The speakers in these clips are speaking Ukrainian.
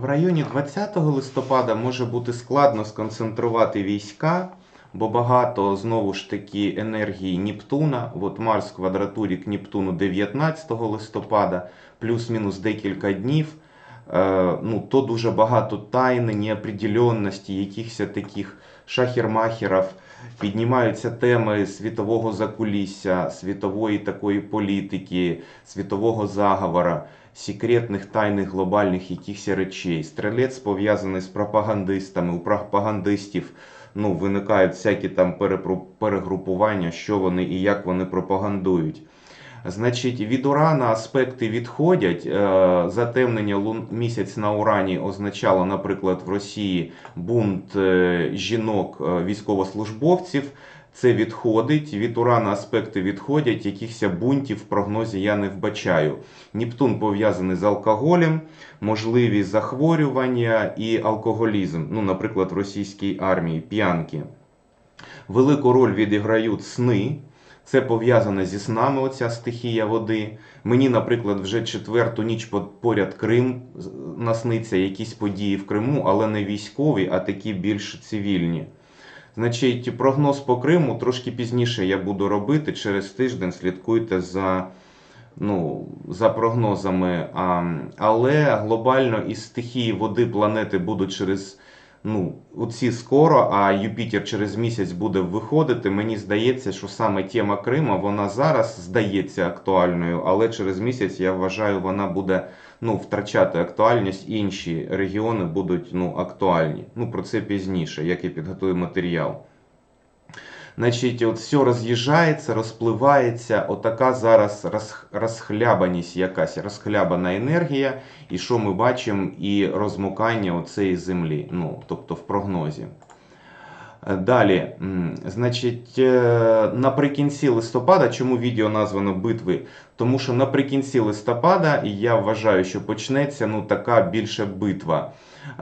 В районі 20 листопада може бути складно сконцентрувати війська, бо багато знову ж таки енергії Нептуна. От Марс в квадратурі к Нептуну 19 листопада, плюс-мінус декілька днів. Е, ну, то дуже багато тайни, неопределенності, якихось таких шахер-махерів. Піднімаються теми світового закулісся, світової такої політики, світового заговора, секретних тайних глобальних якихось речей. Стрілець пов'язаний з пропагандистами. У пропагандистів ну, виникають всякі там перегрупування, що вони і як вони пропагандують. Значить, від Урана аспекти відходять. Е, Затемнення лун місяць на Урані означало, наприклад, в Росії бунт е, жінок е, військовослужбовців. Це відходить. Від Урана аспекти відходять. Якихось бунтів в прогнозі я не вбачаю. Нептун пов'язаний з алкоголем, можливі захворювання і алкоголізм. Ну, наприклад, в російській армії п'янки. Велику роль відіграють сни. Це пов'язане зі снами, оця стихія води. Мені, наприклад, вже четверту ніч поряд Крим насниться якісь події в Криму, але не військові, а такі більш цивільні. Значить, прогноз по Криму трошки пізніше я буду робити. Через тиждень слідкуйте за, ну, за прогнозами. А, але глобально із стихії води планети будуть через ну, оці скоро, а Юпітер через місяць буде виходити. Мені здається, що саме тема Крима вона зараз здається актуальною, але через місяць я вважаю, вона буде ну, втрачати актуальність. Інші регіони будуть ну, актуальні. Ну, про це пізніше, як я підготую матеріал. Значить, от все роз'їжджається, розпливається. Отака зараз розхлябаність, якась розхлябана енергія, і що ми бачимо, і розмукання оцеї землі, ну, тобто в прогнозі. Далі, значить, е, наприкінці листопада, чому відео названо битви? Тому що наприкінці листопада і я вважаю, що почнеться ну, така більше битва.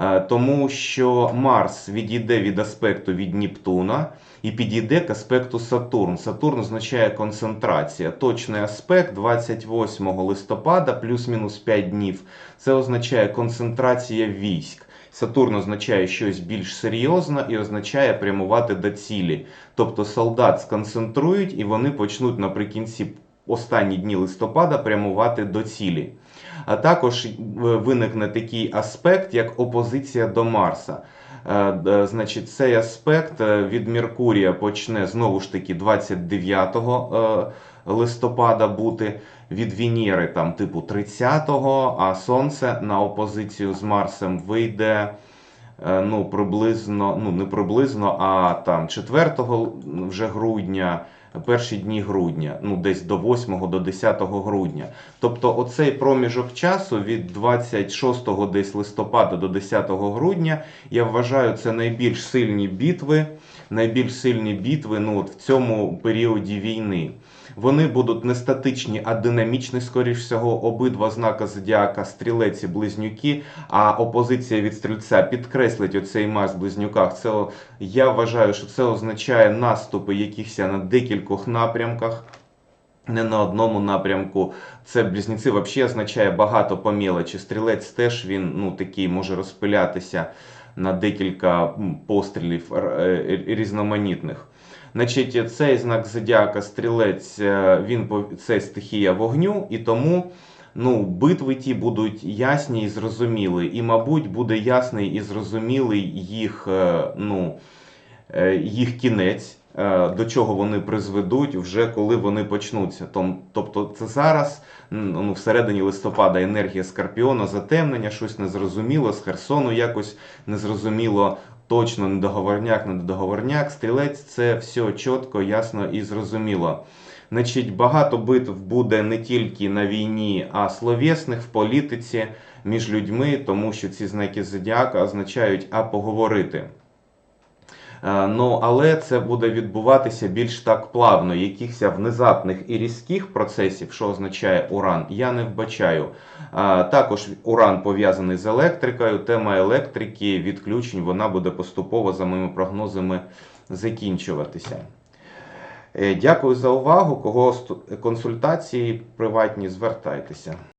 Е, Тому що Марс відійде від аспекту від Нептуна і підійде к аспекту Сатурн. Сатурн означає концентрація. Точний аспект 28 листопада, плюс-мінус 5 днів. Це означає концентрація військ. Сатурн означає щось більш серйозне і означає прямувати до цілі. Тобто солдат сконцентрують і вони почнуть наприкінці останні дні листопада прямувати до цілі. А також е, виникне такий аспект, як опозиція до Марса. Е, Значить, цей аспект е, від Меркурія почне знову ж таки 29 е, листопада бути, від Венери там типу 30-го, а Сонце на опозицію з Марсом вийде е, ну, приблизно, ну не приблизно, а там 4 вже грудня, перші дні грудня, ну десь до 8 до 10 грудня. Тобто оцей проміжок часу від 26 десь листопада до 10 грудня, я вважаю, це найбільш сильні битви, найбільш сильні битви ну, от в цьому періоді війни. Вони будуть не статичні, а динамічні, скоріш всього, обидва знака зодіака, стрілець і близнюки, а опозиція від стрільця підкреслить оцей Марс в близнюках. Це я вважаю, що це означає наступи якихось на декількох напрямках. Не на одному напрямку. Це близнюці взагалі означає багато по мелочі. Стрілець теж він ну, такий може розпилятися на декілька пострілів е, різноманітних. Значить, цей знак зодіака стрілець, е, він це стихія вогню, і тому ну, битви ті будуть ясні і зрозумілі. І, мабуть, буде ясний і зрозумілий їх, е, ну, е, їх кінець, до чого вони призведуть, вже коли вони почнуться. Тобто, це зараз, ну, всередині листопада, енергія Скорпіона, затемнення, щось незрозуміло, з Херсону якось незрозуміло. Точно не договорняк, не договорняк. Стрілець це все чітко, ясно і зрозуміло. Значить, багато битв буде не тільки на війні, а словесних в політиці між людьми, тому що ці знаки зодіака означають а поговорити. Е, Ну, але це буде відбуватися більш так плавно. Якихось внезапних і різких процесів, що означає уран, я не вбачаю. Також уран пов'язаний з електрикою. Тема електрики, відключень, вона буде поступово, за моїми прогнозами, закінчуватися. Е, Дякую за увагу. Кого консультації приватні, звертайтеся.